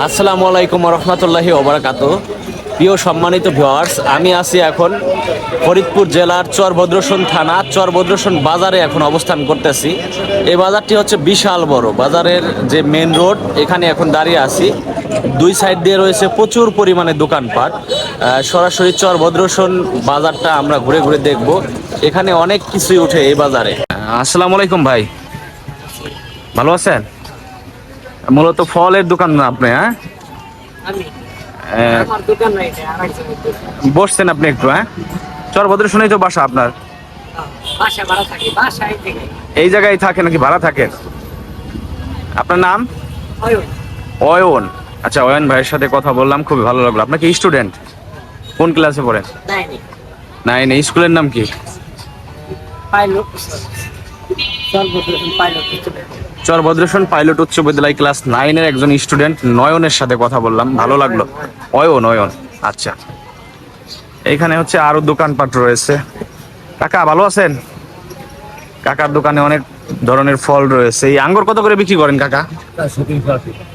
আসসালামু আলাইকুম রহমতুল্লাহি ওবরাকাত। প্রিয় সম্মানিত ভিওয়ার্স আমি আছি এখন ফরিদপুর জেলার চরভদ্রসন থানা, চরভদ্রসন বাজারে এখন অবস্থান করতেছি। এই বাজারটি হচ্ছে বিশাল বড়। বাজারের যে মেন রোড এখানে এখন দাঁড়িয়ে আছি। দুই সাইড দিয়ে রয়েছে প্রচুর পরিমাণে দোকানপাট। সরাসরি চরভদ্রসন বাজারটা আমরা ঘুরে ঘুরে দেখব। এখানে অনেক কিছুই উঠে এই বাজারে। আসসালামু আলাইকুম ভাই। ভালো আছেন? মূলত ফলের দোকান না আপনি হ্যাঁ? বসছেন আপনি একটু হ্যাঁ? চরভদ্র শুনেই তো বাসা আপনার। এই জায়গায় থাকে নাকি ভাড়া থাকে? আপনার নাম? অয়ন। আচ্ছা অয়ন ভাইয়ের সাথে কথা বললাম খুবই ভালো লাগল। আপনার কি স্টুডেন্ট? কোন ক্লাসে পড়েন? নাইন স্কুলের নাম কি? চরভদ্রেশন পাইলট উচ্চ বিদ্যালয় ক্লাস নাইনের একজন স্টুডেন্ট নয়নের সাথে কথা বললাম। ভালো লাগল। অয়ন অয়ন। আচ্ছা। এখানে হচ্ছে আরও দোকানপাট রয়েছে। কাকা, ভালো আছেন? কাকার দোকানে অনেক ধরনের ফল রয়েছে। এই আঙ্গুর কত করে বিক্রি করেন কাকা?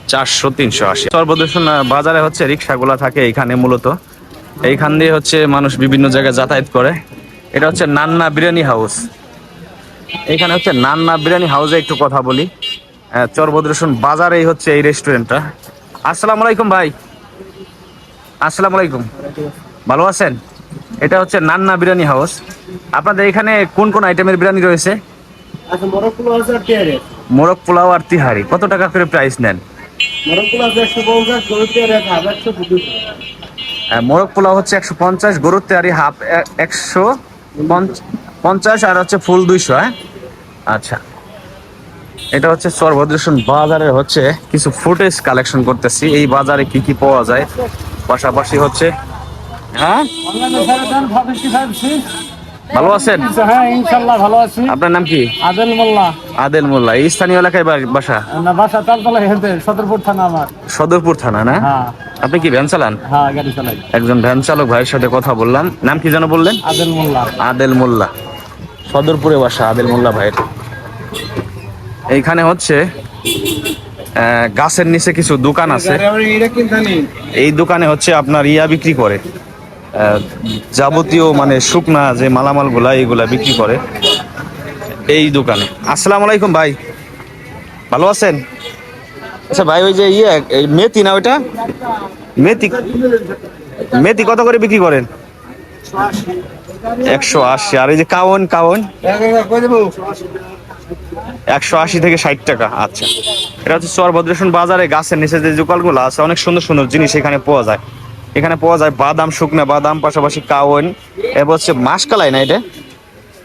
চারশো তিনশো আশি। সর্বদর্শন বাজারে হচ্ছে রিক্সাগুলা থাকে এইখানে মূলত। এইখান দিয়ে হচ্ছে মানুষ বিভিন্ন জায়গায় যাতায়াত করে। এটা হচ্ছে নান্না বিরিয়ানি হাউস। এখানে হচ্ছে নান্না বিরিয়ানি হাউসে একটু কথা বলি। আহ, চরভদ্রেশন বাজারেই হচ্ছে এই রেস্টুরেন্টটা আসসালামু আলাইকুম ভাই। আসসালামু আলাইকুম। ভালো আছেন? এটা হচ্ছে নান্না বিরিয়ানি হাউস। আপনাদের এখানে কোন কোন আইটেমের বিরিয়ানি রয়েছে? আচ্ছা মোরগ পোলাও আর তিহারি কত টাকা করে প্রাইস নেন? পঞ্চাশ মোরগ পোলাও হচ্ছে একশো পঞ্চাশ গরুর তেহারি হাফ একশো পঞ্চ- পঞ্চাশ আর হচ্ছে ফুল দুইশো হ্যাঁ? আচ্ছা। এটা হচ্ছে সর্বদর্শন বাজারে হচ্ছে কিছু ফুটেজ কালেকশন করতেছি। এই বাজারে কি কি পাওয়া যায়? পাশাপাশি হচ্ছে হ্যাঁ? ভালো আছেন? হ্যাঁ ইনশাল্লাহ ভালো আছি আপনার নাম কি? আদেল মোল্লা। আদেল মোল্লা। এই স্থানীয় এলাকায় বাসা? না বাসা তালতলা হেলতে সদরপুর থানা আমার। সদরপুর থানা না? হ্যাঁ। আপনি কি ভ্যান চালান? হ্যাঁ গাড়ি চালাই। একজন ভ্যান চালক ভাইয়ের সাথে কথা বললাম। নাম কি যেন বললেন? আদেল মোল্লা। আদেল মোল্লা। সদরপুরে বাসা আদেল মোল্লা ভাইয়ের। এইখানে হচ্ছে গাছের নিচে কিছু দোকান আছে। এই দোকানে হচ্ছে আপনার ইয়া বিক্রি করে। যাবতীয় মানে শুকনা যে মালামালগুলা এইগুলা বিক্রি করে এই দোকানে। আসসালামু আলাইকুম ভাই। ভালো আছেন? আচ্ছা ভাই, ওই যে ইয়ে মেথি না ওইটা? মেথি মেথি কত করে বিক্রি করেন? একশো আশি। আর এই যে কাওন কাওন? একশো আশি থেকে ষাট টাকা আচ্ছা। এটা হচ্ছে চরভদ্রেশন বাজারে, গাছের নিচে যে দোকানগুলো আছে, অনেক সুন্দর সুন্দর জিনিস এখানে পাওয়া যায়। এখানে পাওয়া যায় বাদাম, শুকনা বাদাম, পাশাপাশি কাওন। এরপর হচ্ছে মাসকালাই না এটা?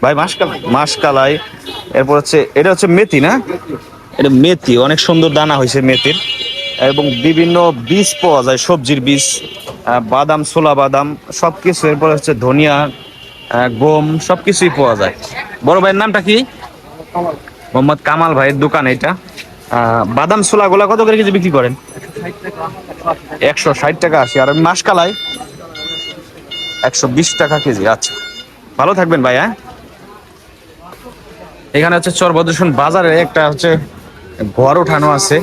ভাই, মাসকালাই? মাসকালাই। এরপর হচ্ছে, এটা হচ্ছে মেথি না? এটা মেথি, অনেক সুন্দর দানা হয়েছে মেথির। এবং বিভিন্ন বীজ পাওয়া যায়, সবজির বীজ বাদাম, ছোলা বাদাম সব কিছু এরপর হচ্ছে ধনিয়া গম সব কিছুই পাওয়া যায়। বড় ভাইয়ের নামটা কি? মোহাম্মদ কামাল ভাইয়ের দোকান এটা। বাদাম ছোলা গোলা কত করে কেজি বিক্রি করেন? একশো ষাট টাকা আশি। আর মাসকালাই একশো বিশ টাকা কেজি। আচ্ছা ভালো থাকবেন ভাই হ্যাঁ? এখানে হচ্ছে চরভদ্রসন বাজারে একটা হচ্ছে ঘর ওঠানো আছে।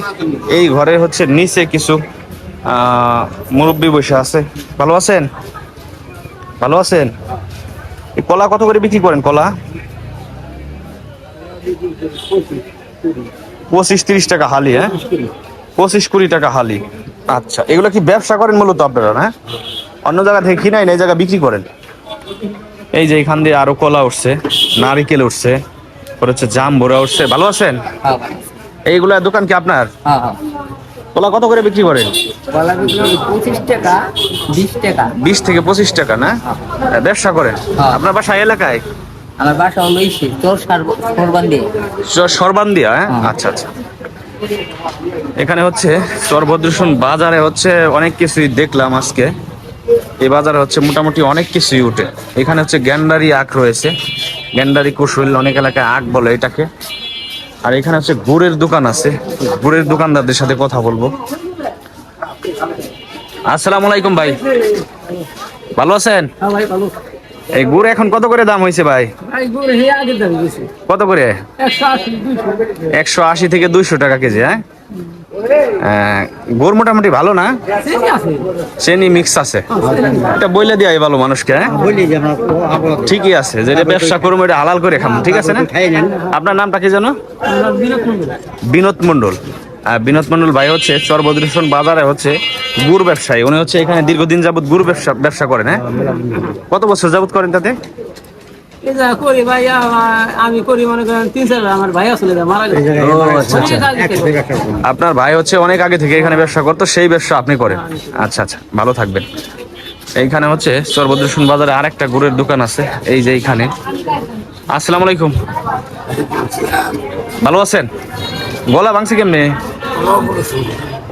এই ঘরে হচ্ছে নিচে কিছু মুরব্বি বসে আছে। ভালো আছেন? ভালো আছেন? এই কলা কত করে বিক্রি করেন কলা? পঁচিশ তিরিশ টাকা হালি হ্যাঁ? পঁচিশ কুড়ি টাকা হালি। আচ্ছা এগুলো কি ব্যবসা করেন মূলত আপনারা হ্যাঁ অন্য জায়গা থেকে কিনাই না এই জায়গা বিক্রি করেন? এই যে এখান দিয়ে আরও কলা উঠছে নারিকেল উঠছে পরে হচ্ছে জাম ভরা উঠছে। ভালো আছেন? হ্যাঁ এইগুলা দোকান কি আপনার? হ্যাঁ হ্যাঁ। কলা কত করে বিক্রি করেন? কলা বিক্রি পঁচিশ টাকা বিশ টাকা। বিশ থেকে পঁচিশ টাকা না? ব্যবসা করেন হ্যাঁ। আপনার বাসা এলাকায়? আমার বাসা হলো ইসে তোর সরবান্দি সরবান্দিয়া। হ্যাঁ? আচ্ছা আচ্ছা। এখানে হচ্ছে চরভদ্রসন বাজারে হচ্ছে অনেক কিছুই দেখলাম আজকে। এই বাজারে হচ্ছে মোটামুটি অনেক কিছুই উঠে। এখানে হচ্ছে গ্যান্ডারি আখ রয়েছে। গ্যান্ডারি কুশল অনেক এলাকায় আখ বলে এটাকে। আর এখানে হচ্ছে গুড়ের দোকান আছে। গুড়ের দোকানদারদের সাথে কথা বলব। আসসালামু আলাইকুম ভাই। ভালো আছেন? হ্যাঁ এই গুড় এখন কত করে দাম হয়েছে ভাই? ভাই গরু হে আগে দাম গেছে কত করে? একশো আশি থেকে দুইশো টাকা কেজি হ্যাঁ? আহ, গুড় মোটামুটি ভালো না? চিনি আছে। চেনি মিক্স আছে। এটা বইলে দিয়ে ভালো মানুষকে হ্যাঁ? যে ঠিকই আছে যেটা ব্যবসা করব এটা হালাল করে খাব ঠিক আছে না? আপনার নামটা কি জানো। বিনোদ মন্ডল বিনোদ মন্ডল ভাই হচ্ছে চরবদ্রেশন বাজারে হচ্ছে গুড় ব্যবসায়ী। উনি হচ্ছে এখানে দীর্ঘদিন যাবত গুড় ব্যবসা ব্যবসা করেন হ্যাঁ? কত বছর যাবত করেন তাতে? এই করি ভাই আমি করি মনে করেন তিন চার আমার ভাই আসলে মারা গেছে। জায়গায় ও, আমার আচ্ছা, আচ্ছা। আপনার ভাই হচ্ছে অনেক আগে থেকে এখানে ব্যবসা করতো সেই ব্যবসা আপনি করেন। আচ্ছা আচ্ছা ভালো থাকবেন। এইখানে হচ্ছে চরবদ্রেশন বাজারে আর একটা গুড়ের দোকান আছে এই যে এইখানে। আসসালামু আলাইকুম। ভালো আছেন? গলা ভাঙছে কেমনে?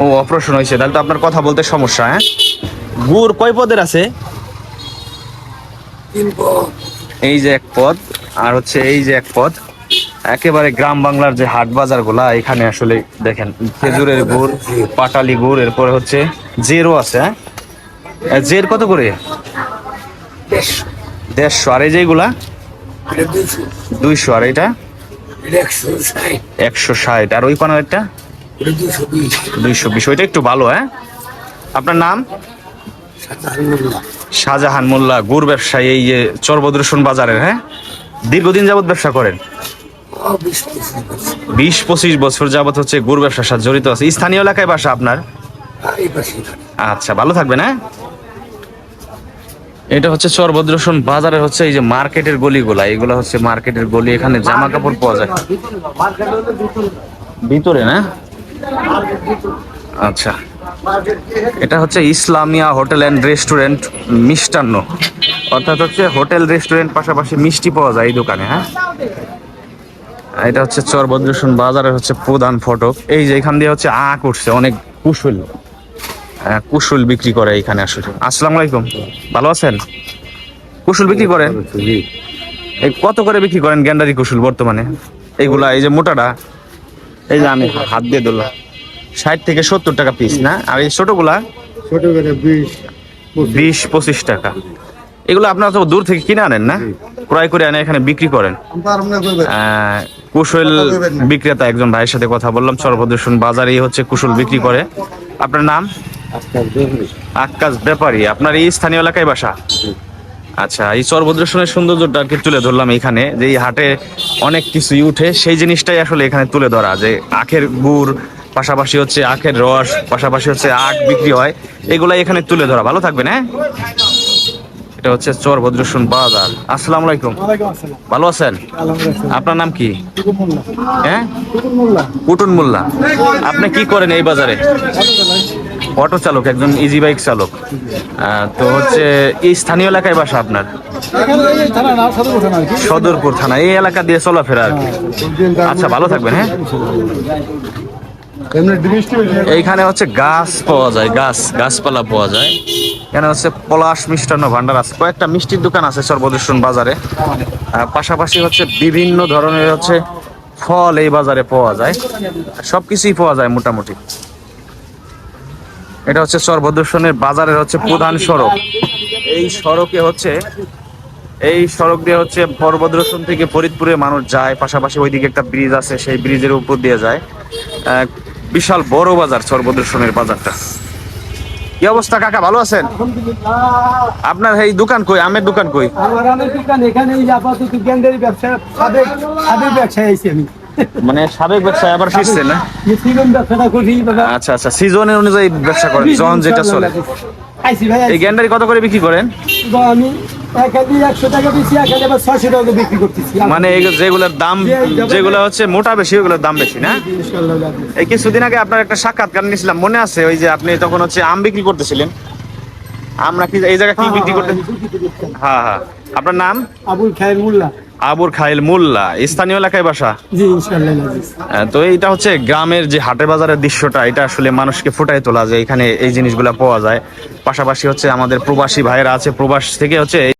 ও অপারেশন হয়েছে। তাহলে তো আপনার কথা বলতে সমস্যা হ্যাঁ? গুড় কয় পদের আছে? এই যে এক পদ আর হচ্ছে এই যে এক পদ। একেবারে গ্রাম বাংলার যে হাট বাজারগুলা এখানে আসলে দেখেন খেজুরের গুড় পাটালি গুড় এরপরে হচ্ছে জেরও আছে হ্যাঁ? জের কত করে? দেড়শো। আর এই যেগুলা দুইশো। আর এটা? একশো ষাট। আর ওই পানারটা দুইশো বিশ ওইটা একটু ভালো হ্যাঁ? আপনার নাম? শাহজাহান মোল্লা গুড় ব্যবসায়ী এই যে চরবদ্রসন বাজারের হ্যাঁ? দীর্ঘদিন যাবত ব্যবসা করেন? বিশ পঁচিশ বছর। যাবত হচ্ছে গুড় ব্যবসার সাথে জড়িত আছে। স্থানীয় এলাকায় বাসা আপনার? আচ্ছা ভালো থাকবেন হ্যাঁ? এটা হচ্ছে চরভদ্রসন বাজারে হচ্ছে এই যে মার্কেটের গলিগুলা এগুলা হচ্ছে মার্কেটের গলি এখানে জামা কাপড় পাওয়া যায়। ভিতরে না? আচ্ছা। এটা হচ্ছে ইসলামিয়া হোটেল অ্যান্ড রেস্টুরেন্ট মিষ্টান্ন। অর্থাৎ হচ্ছে হোটেল রেস্টুরেন্ট পাশাপাশি মিষ্টি পাওয়া যায় এই দোকানে হ্যাঁ? এটা হচ্ছে চরভদ্রসন বাজারের হচ্ছে প্রধান ফটক। এই যে এখান দিয়ে হচ্ছে আখ উঠছে অনেক কুশল। হ্যাঁ, কুশল বিক্রি করে এখানে আসলে। আসসালামু আলাইকুম। ভালো আছেন? কুশল বিক্রি করেন? এই কত করে বিক্রি করেন গ্যান্ডারি কুশল বর্তমানে? এইগুলা এই যে মোটাটা এই যে আমি হাত দিয়ে দিলাম ষাট থেকে সত্তর টাকা পিস না? আর এই ছোটগুলা? ছোট করে বিশ পঁচিশ। টাকা। এগুলো আপনারা তো দূর থেকে কিনে আনেন না? ক্রয় করে আনে এখানে বিক্রি করেন। কুশল বিক্রেতা একজন ভাইয়ের সাথে কথা বললাম সর্বদর্শন বাজারে হচ্ছে কুশল বিক্রি করে। আপনার নাম? আকাশ ব্যাপারী আপনার এই স্থানীয় এলাকায় বাসা? আচ্ছা এই চরভদ্রেশনের সৌন্দর্যটা আর কি তুলে ধরলাম এখানে যে এই হাটে অনেক কিছুই উঠে সেই জিনিসটাই আসলে এখানে তুলে ধরা যে আখের গুড় পাশাপাশি হচ্ছে আখের রস পাশাপাশি হচ্ছে আখ বিক্রি হয় এগুলাই এখানে তুলে ধরা ভালো থাকবেন হ্যাঁ? এটা হচ্ছে চরভদ্রেশন বাজার আসসালাম আলাইকুম। ভালো আছেন? আপনার নাম কি? হ্যাঁ? কুটুন মোল্লা। আপনি কি করেন এই বাজারে অটো চালক, একজন ইজি বাইক চালক। তো হচ্ছে এই স্থানীয় এলাকায় বাসা আপনার? সদরপুর থানা, এই এলাকা দিয়ে চলাফেরা আর কি। আচ্ছা ভালো থাকবেন হ্যাঁ? এইখানে হচ্ছে গাছ পাওয়া যায়, গাছ, গাছপালা পাওয়া যায়। এখানে হচ্ছে পলাশ মিষ্টান্ন ভান্ডার আছে। কয়েকটা মিষ্টির দোকান আছে সর্বদর্শন বাজারে। পাশাপাশি হচ্ছে বিভিন্ন ধরনের হচ্ছে ফল এই বাজারে পাওয়া যায়। সবকিছুই পাওয়া যায় মোটামুটি। এটা হচ্ছে সর্বদর্শনের বাজারের হচ্ছে প্রধান সড়ক। এই সড়কে হচ্ছে এই সড়ক দিয়ে হচ্ছে পর্বদ্রসন থেকে ফরিদপুরে মানুষ যায় পাশাপাশি ওইদিকে একটা ব্রিজ আছে সেই ব্রিজের উপর দিয়ে যায়। বিশাল বড় বাজার সর্বদর্শনের বাজারটা। কি অবস্থা কাকা ভালো আছেন? আপনার এই দোকান কই? আমের দোকান কই? আমার আমের দোকান এখানে আপাতত ব্যবসা ব্যবসায় আমি। মানে সাবেক ব্যবসায় আবার ফিরছে না আচ্ছা আচ্ছা সিজনের অনুযায়ী ব্যবসা করেন জন যেটা চলে এই গ্যান্ডারি কত করে বিক্রি করেন? মানে যেগুলোর দাম যেগুলো হচ্ছে মোটা বেশি ওগুলোর দাম বেশি না? এই কিছুদিন আগে আপনার একটা সাক্ষাৎকার নিয়েছিলাম মনে আছে ওই যে আপনি তখন হচ্ছে আম বিক্রি করতেছিলেন? আমরা কি এই জায়গায় কি বিক্রি করতে হ্যাঁ হ্যাঁ। আপনার নাম? আবুল খায়ের মোল্লা। আবুর খাইল মোল্লা স্থানীয় এলাকায় বাসা? তো এইটা হচ্ছে গ্রামের যে হাটে বাজারের দৃশ্যটা এটা আসলে মানুষকে ফুটাই তোলা যায় এখানে এই জিনিসগুলা পাওয়া যায়। পাশাপাশি হচ্ছে আমাদের প্রবাসী ভাইয়েরা আছে প্রবাস থেকে হচ্ছে